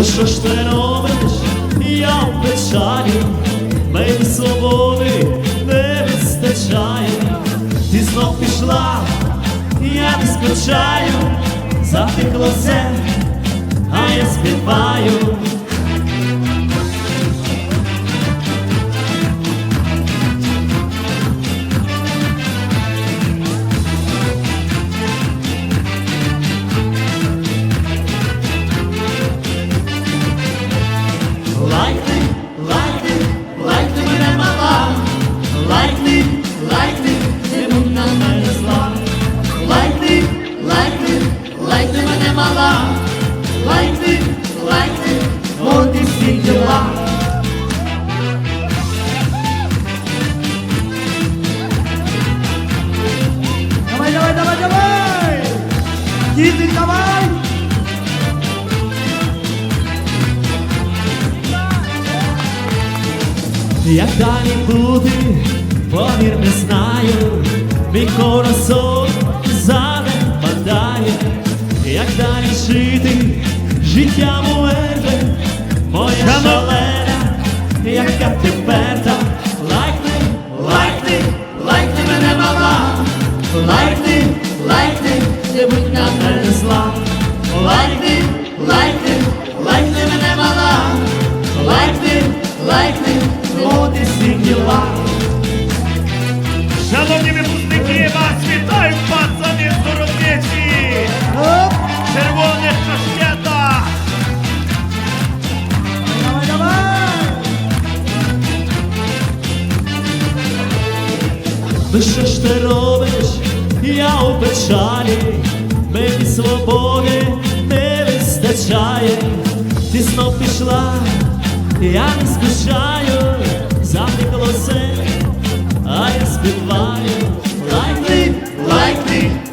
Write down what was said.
Ну що ж ти робиш? Я в печалі, мені свободи не вистачає. Ти знов пішла, я не скучаю, затихло все, а я співаю. Діти, давай! Як далі бути, повір не знаю, мій коразон занепадає, як далі жити, життя моє, моя шалена, яка тепер та лайкни, не будь на мене зла, лайкни, лайкни, лайкни мене мала, лайкни, лайкни, от і всі діла. Шановні випускники, вас вітають пацани з Доротечі! Оп! Червоне шашкета! Давай, давай! Ну що ж ти робиш? я у печалі, мені свободи не вистачає, ти знов пішла, я не скучаю, запікло все, а я співаю лайкни, лайкни.